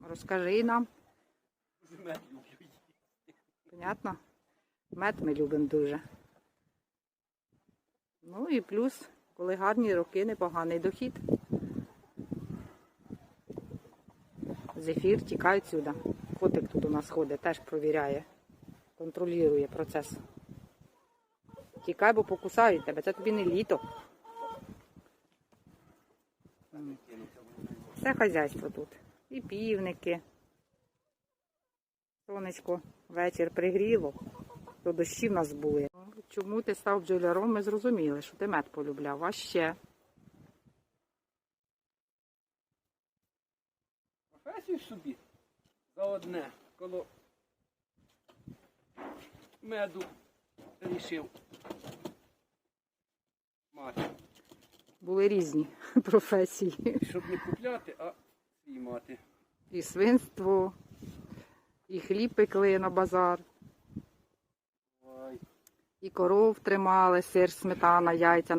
Розкажи нам. Мед люблю. Понятно? Мед ми любимо дуже. Ну і плюс, коли гарні роки, непоганий дохід. Зефір тікає сюди. Котик тут у нас ходить, теж провіряє, контролює процес. Тікай, бо покусають тебе, це тобі не літо. Все хазяйство тут. І півники. Сонечко вечір пригріло, то дощі в нас були. Чому ти став бджоляром, ми зрозуміли, що ти мед полюбляв. А ще Професію собі за одне коло меду рішив мати. були різні професії. Щоб не купляти, а І свинство, і хліб пекли на базар, і коров тримали, сир, сметана, яйця.